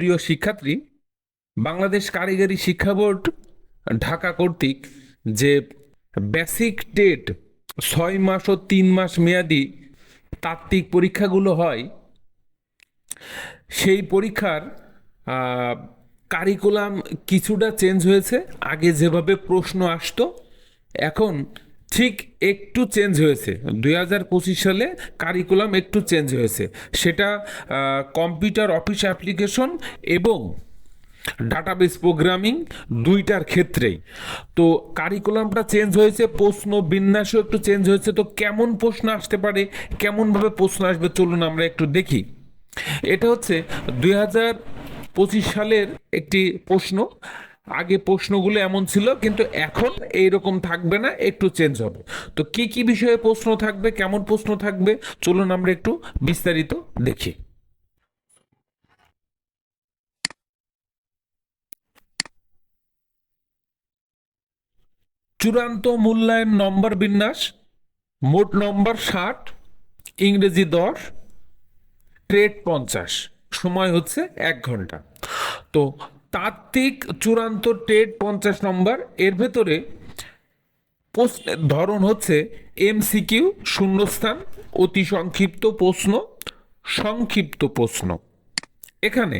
প্রিয় শিক্ষার্থী, বাংলাদেশ কারিগরি শিক্ষা বোর্ড ঢাকা কর্তৃক যে বেসিক টেট ছয় মাস ও তিন মাস মেয়াদি তাত্ত্বিক পরীক্ষাগুলো হয়, সেই পরীক্ষার কারিকুলাম কিছুটা চেঞ্জ হয়েছে। আগে যেভাবে প্রশ্ন আসতো, এখন ঠিক একটু চেঞ্জ হয়েছে। দুই হাজার পঁচিশ সালে কারিকুলাম একটু চেঞ্জ হয়েছে। সেটা কম্পিউটার অফিস অ্যাপ্লিকেশন এবং ডাটাবেস প্রোগ্রামিং দুইটার ক্ষেত্রেই। তো কারিকুলামটা চেঞ্জ হয়েছে, প্রশ্ন বিন্যাসও একটু চেঞ্জ হয়েছে। তো কেমন প্রশ্ন আসতে পারে, কেমনভাবে প্রশ্ন আসবে, চলুন আমরা একটু দেখি। এটা হচ্ছে দুই হাজার পঁচিশ সালের একটি প্রশ্ন। আগে প্রশ্নগুলো এমন ছিল, কিন্তু এখন এইরকম থাকবে না, একটু চেঞ্জ হবে। তো কি কি বিষয়ে প্রশ্ন থাকবে, কেমন প্রশ্ন থাকবে, চলুন আমরা একটু বিস্তারিত দেখি। চূড়ান্ত মূল্যায়ন নম্বর বিন্যাস, মোট নম্বর ষাট, ইংরেজি দশ ট্রেড পঞ্চাশ। সময় হচ্ছে এক ঘণ্টা। তো তাত্ত্বিক চূড়ান্ত টেট পঞ্চাশ নম্বর। এর ভেতরে প্রশ্নের ধরন হচ্ছে এমসিকিউ শূন্যস্থান, অতি সংক্ষিপ্ত প্রশ্ন সংক্ষিপ্ত প্রশ্ন। এখানে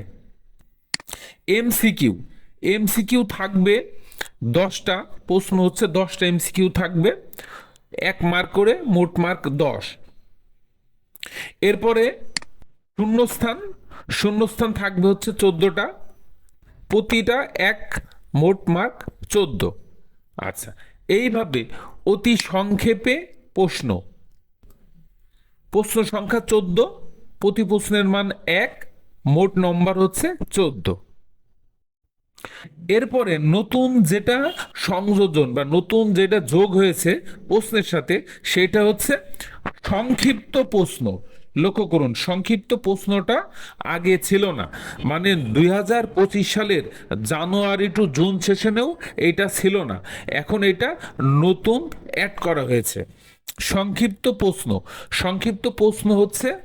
এমসিকিউ এমসিকিউ থাকবে দশটা, প্রশ্ন হচ্ছে দশটা এমসিকিউ থাকবে, এক মার্ক করে মোট মার্ক দশ। এরপরে শূন্যস্থান শূন্যস্থান থাকবে হচ্ছে চোদ্দোটা প্রতিটা এক মোট মার্ক চোদ্দ। আচ্ছা এইভাবে অতি সংক্ষেপে প্রশ্ন। প্রশ্ন সংখ্যা চোদ্দ, প্রতি প্রশ্নের মান এক, মোট নম্বর হচ্ছে চোদ্দ। এরপরে নতুন যেটা সংযোজন বা নতুন যেটা যোগ হয়েছে প্রশ্নের সাথে, সেটা হচ্ছে সংক্ষিপ্ত প্রশ্ন। লক্ষ্য করুন, সংক্ষিপ্ত প্রশ্নটা আগে ছিল না। মানে দুই হাজার পঁচিশ সালের জানুয়ারি টু জুন সেশনেও এটা ছিল না। এখন এটা নতুন অ্যাড করা হয়েছে। সংক্ষিপ্ত প্রশ্ন। সংক্ষিপ্ত প্রশ্ন হচ্ছে,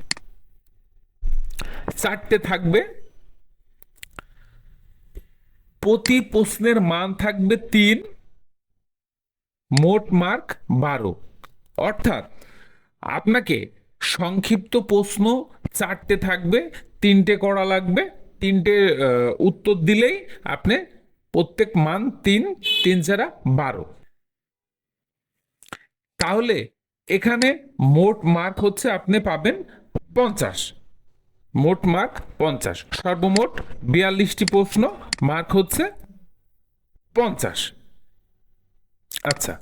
চারটে থাকবে। প্রতি প্রশ্নের মান থাকবে তিন, মোট মার্ক বারো। অর্থাৎ আপনাকে সংক্ষিপ্ত প্রশ্ন, চারটে থাকবে, তিনটে করা লাগবে, তিনটে উত্তর দিলেই আপনি প্রত্যেক মান তিন তিন ছাড়া বারো। তাহলে এখানে মোট মার্ক হচ্ছে আপনি পাবেন পঞ্চাশ। মোট মার্ক পঞ্চাশ। সর্বমোট বিয়াল্লিশটি প্রশ্ন, মার্ক হচ্ছে পঞ্চাশ। আচ্ছা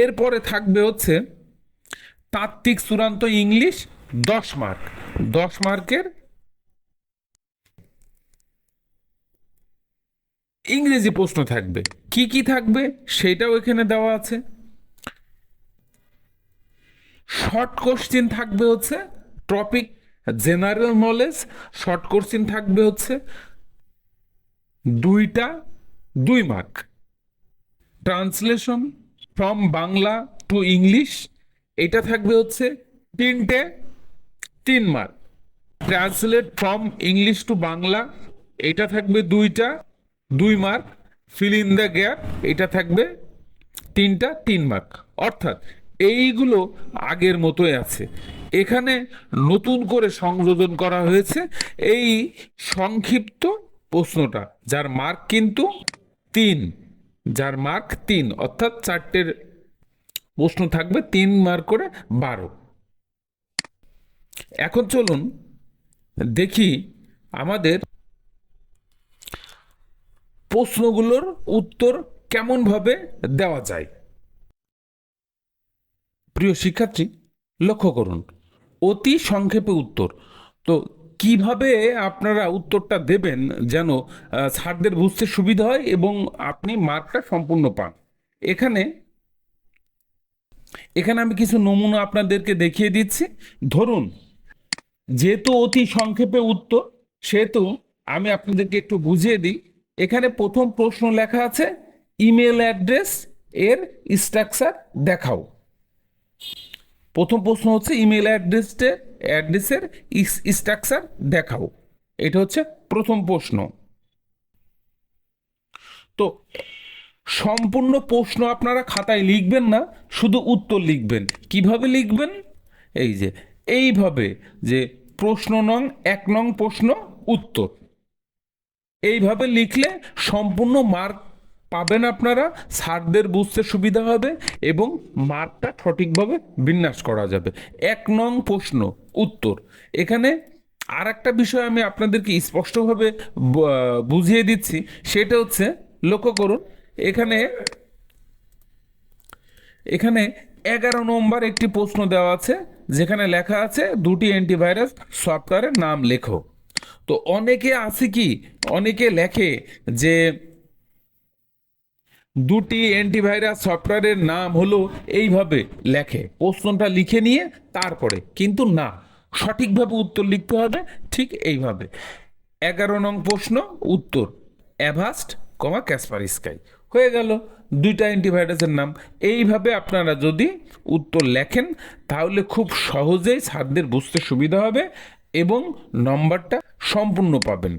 এরপরে থাকবে হচ্ছে তাত্ত্বিক চূড়ান্ত ইংলিশ দশ মার্ক। দশ মার্কের ইংরেজি প্রশ্ন থাকবে। কি কি থাকবে সেটাও এখানে দেওয়া আছে। শর্ট কোশ্চিন থাকবে হচ্ছে topic general knowledge. Short question থাকবে হচ্ছে দুইটা, দুই mark. Translation from Bangla to English এটা থাকবে হচ্ছে তিনটে, তিন mark. Translate from English to Bangla, এটা থাকবে দুইটা, দুই mark. Fill in the gap এটা থাকবে তিনটা, তিন মার্ক। অর্থাৎ এইগুলো আগের মতোই আছে। এখানে নতুন করে সংযোজন করা হয়েছে এই সংক্ষিপ্ত প্রশ্নটা। যার মার্ক কিন্তু তিন, যার মার্ক তিন, অর্থাৎ চারটের প্রশ্ন থাকবে তিন মার্ক করে বারো। এখন চলুন দেখি আমাদের প্রশ্নগুলোর উত্তর কেমনভাবে দেওয়া যায়। প্রিয় শিক্ষার্থী, লক্ষ্য করুন, অতি সংক্ষেপে উত্তর। তো কীভাবে আপনারা উত্তরটা দেবেন যেন ছাড়দের বুঝতে সুবিধা হয় এবং আপনি মার্কটা সম্পূর্ণ পান? এখানে এখানে আমি কিছু নমুনা আপনাদেরকে দেখিয়ে দিচ্ছি। ধরুন, যেহেতু অতি সংক্ষেপে উত্তর, সেহেতু আমি আপনাদেরকে একটু বুঝিয়ে দিই। এখানে প্রথম প্রশ্ন লেখা আছে, ইমেল অ্যাড্রেস এর স্ট্রাকচার দেখাও। প্রথম প্রশ্ন হচ্ছে, ইমেল অ্যাড্রেসটে অ্যাড্রেসের স্ট্রাকচার দেখাও। এটা হচ্ছে প্রথম প্রশ্ন। তো সম্পূর্ণ প্রশ্ন আপনারা খাতায় লিখবেন না, শুধু উত্তর লিখবেন। কীভাবে লিখবেন? এই যে, এইভাবে যে প্রশ্ন নং, এক নং প্রশ্ন, উত্তর। এইভাবে লিখলে সম্পূর্ণ মার্ক পাবেন আপনারা, স্যারদের বুঝতে সুবিধা হবে এবং মার্কটা সঠিকভাবে বিন্যাস করা যাবে। এক নং প্রশ্ন, উত্তর। এখানে আর একটা বিষয় আমি আপনাদেরকে স্পষ্টভাবে বুঝিয়ে দিচ্ছি, সেটা হচ্ছে, লক্ষ্য করুন এখানে এখানে এগারো নম্বর একটি প্রশ্ন দেওয়া আছে, যেখানে লেখা আছে, দুটি অ্যান্টিভাইরাস সফটওয়্যারের নাম লেখো। তো অনেকে আছে কি, অনেকে লেখে যে দুটি অ্যান্টিভাইরাস সফটওয়্যারের নাম হলো এইভাবে লেখে। প্রশ্নটা লিখে নিয়ে তারপরে, কিন্তু না, সঠিকভাবে উত্তর লিখতে হবে, ঠিক এইভাবে। এগারো নং প্রশ্ন, উত্তর। অ্যাভাস্ট কমা ক্যাসপারিস্কাই হয়ে গেল। দুইটা অ্যান্টিভাইরাসের নাম। এইভাবে আপনারা যদি উত্তর লেখেন, তাহলে খুব সহজেই স্যারদের বুঝতে সুবিধা হবে এবং নম্বরটা সম্পূর্ণ পাবেন।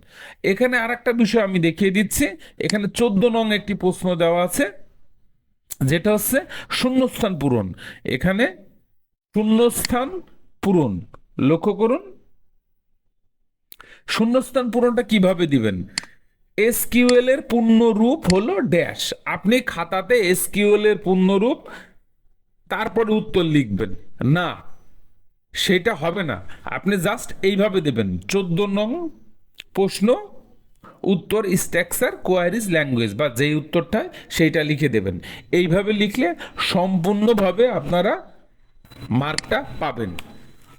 এখানে আর একটা বিষয় আমি দেখিয়ে দিচ্ছি। এখানে চোদ্দ নং একটি প্রশ্ন দেওয়া আছে, যেটা হচ্ছে শূন্যস্থান পূরণ। এখানে শূন্যস্থান পূরণ, লক্ষ্য করুন। শূন্যস্থান পূরণটা কীভাবে দিবেন? এসকিউএল এর পূর্ণ রূপ হলো ড্যাশ। আপনি খাতাতে এসকিউএল এর পূর্ণ রূপ তারপরে উত্তর লিখবেন। না, সেটা হবে না। আপনি জাস্ট এইভাবে দেবেন। চোদ্দ নং প্রশ্ন, উত্তর স্ট্রাকচার কোয়ারিজ ল্যাঙ্গুয়েজ, বা যেই উত্তরটা, সেইটা লিখে দেবেন। এইভাবে লিখলে সম্পূর্ণভাবে আপনারা মার্কটা পাবেন।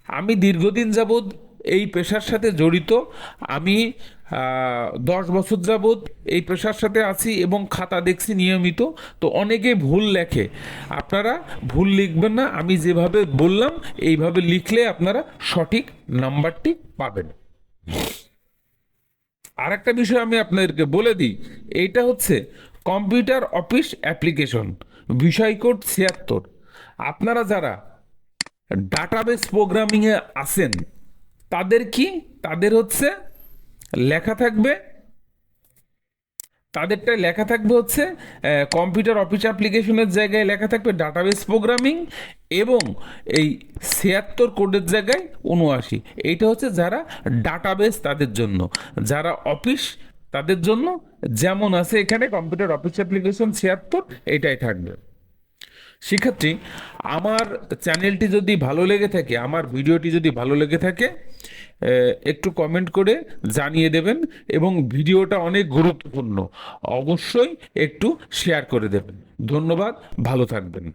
আমি দীর্ঘদিন যাবৎ এই পেশার সাথে জড়িত। আমি দশ বছর যাবৎ এই পেশার সাথে আছি এবং খাতা দেখছি নিয়মিত। তো অনেকে ভুল লেখে। আপনারা ভুল লিখবেন না, আমি যেভাবে বললাম, এইভাবে লিখলে আপনারা সঠিক নাম্বারটি পাবেন। আর একটা বিষয় আমি আপনাদেরকে বলে দিই, এইটা হচ্ছে কম্পিউটার অফিস অ্যাপ্লিকেশন, বিষয় কোড ছিয়াত্তর। আপনারা যারা ডাটাবেস প্রোগ্রামিংয়ে আসেন তাদের কি? তাদের হচ্ছে লেখা থাকবে, তাদেরটা লেখা থাকবে হচ্ছে কম্পিউটার অফিস অ্যাপ্লিকেশনের জায়গায় লেখা থাকবে ডাটাবেস প্রোগ্রামিং এবং এই ছিয়াত্তর কোডের জায়গায় উনআশি এইটা হচ্ছে যারা ডাটাবেস তাদের জন্য, যারা অফিস তাদের জন্য, যেমন আছে এখানে কম্পিউটার অফিস অ্যাপ্লিকেশন ছিয়াত্তর, এটাই থাকবে। শিক্ষার্থী, আমার চ্যানেলটি যদি ভালো লেগে থাকে, আমার ভিডিওটি যদি ভালো লেগে থাকে একটু কমেন্ট করে জানিয়ে দেবেন এবং ভিডিওটা অনেক গুরুত্বপূর্ণ। অবশ্যই একটু শেয়ার করে দেবেন। ধন্যবাদ, ভালো থাকবেন।